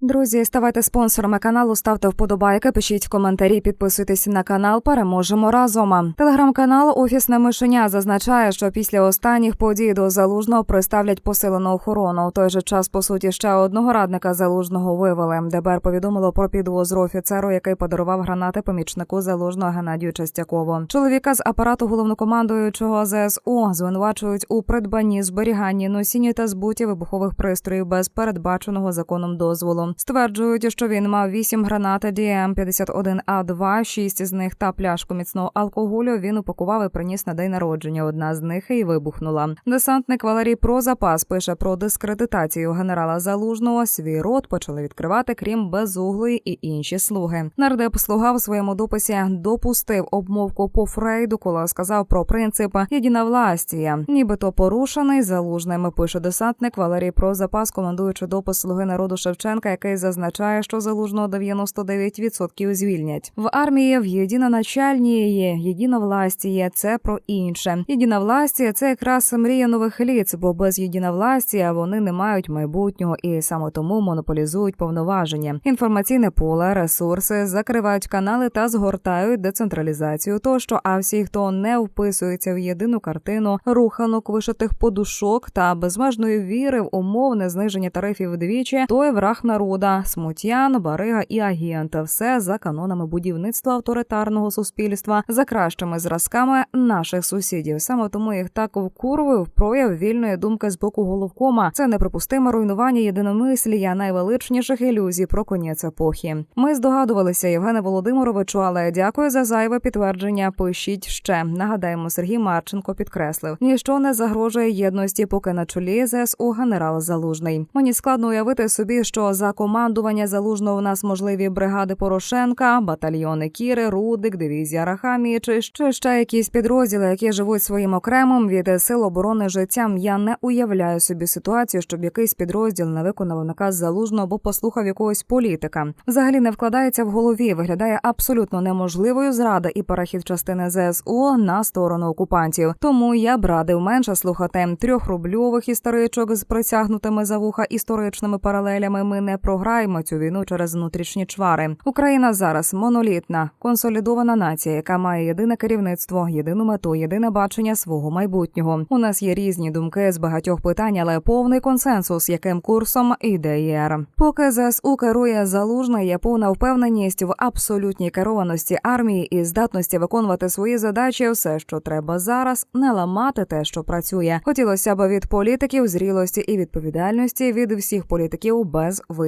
Друзі, ставайте спонсорами каналу, ставте вподобайки, пишіть коментарі, підписуйтесь на канал. Переможемо разом. Телеграм-канал Офісне мишеня зазначає, що після останніх подій до залужного приставлять посилену охорону. В той же час, по суті, ще одного радника залужного вивели. ДБР повідомило про підозру офіцеру, який подарував гранати помічнику залужного Геннадію Частякову. Чоловіка з апарату головнокомандуючого ЗСУ звинувачують у придбанні, зберіганні, носінні та збуті вибухових пристроїв без передбаченого законом дозволу. Стверджують, що він мав вісім гранат dm 51 а 2 шість з них та пляшку міцного алкоголю. Він упакував і приніс на день народження. Одна з них і вибухнула. Десантник Валерій про запас пише про дискредитацію генерала Залужного. Свій рот почали відкривати, крім безуглої і інші слуги. Нардеп слуга в своєму дописі допустив обмовку по Фрейду, коли сказав про принцип єдиновластія, нібито порушений залужним. Пише десантник Валерій про запас, командуючи допис слуги народу Шевченка, який зазначає, що залужного 99% звільнять в армії. В єдиноначальні є єдиновластіє. Це про інше. Єдиновластіє – це якраз мрія нових ліц, бо без єдиновластія вони не мають майбутнього і саме тому монополізують повноваження. Інформаційне поле, ресурси закривають канали та згортають децентралізацію. Тощо, а всі, хто не вписується в єдину картину руханок вишитих подушок та безмежної віри в умовне зниження тарифів вдвічі, той враг народа, смутян, барига і агент. Все за канонами будівництва авторитарного суспільства, за кращими зразками наших сусідів. Саме тому їх так вкурвив прояв вільної думки з боку головкома. Це неприпустиме руйнування єдиномислія найвеличніших ілюзій про конець епохи. Ми здогадувалися, Євгене Володимировичу, але дякую за зайве підтвердження. Пишіть ще. Нагадаємо, Сергій Марченко підкреслив: ніщо не загрожує єдності, поки на чолі ЗСУ генерал Залужний. Мені складно уявити собі, що за командування залужного в нас можливі бригади Порошенка, батальйони Кіри, Рудик, дивізія Рахамії чи ще ще якісь підрозділи, які живуть своїм окремим від сил оборони життям. Я не уявляю собі ситуацію, щоб якийсь підрозділ не виконав наказ залужного або послухав якогось політика. Взагалі не вкладається в голові. Виглядає абсолютно неможливою зрада і перехід частини ЗСУ на сторону окупантів. Тому я б радив менше слухати трьохрубльових історичок з притягнутими за вуха історичними паралелями. Ми не програємо цю війну через внутрішні чвари. Україна зараз монолітна, консолідована нація, яка має єдине керівництво, єдину мету, єдине бачення свого майбутнього. У нас є різні думки з багатьох питань, але повний консенсус, яким курсом іде ЄР. Поки ЗСУ керує залужна, є повна впевненість в абсолютній керованості армії і здатності виконувати свої задачі. Все, що треба зараз, не ламати те, що працює. Хотілося б від політиків зрілості і відповідальності від всіх політиків без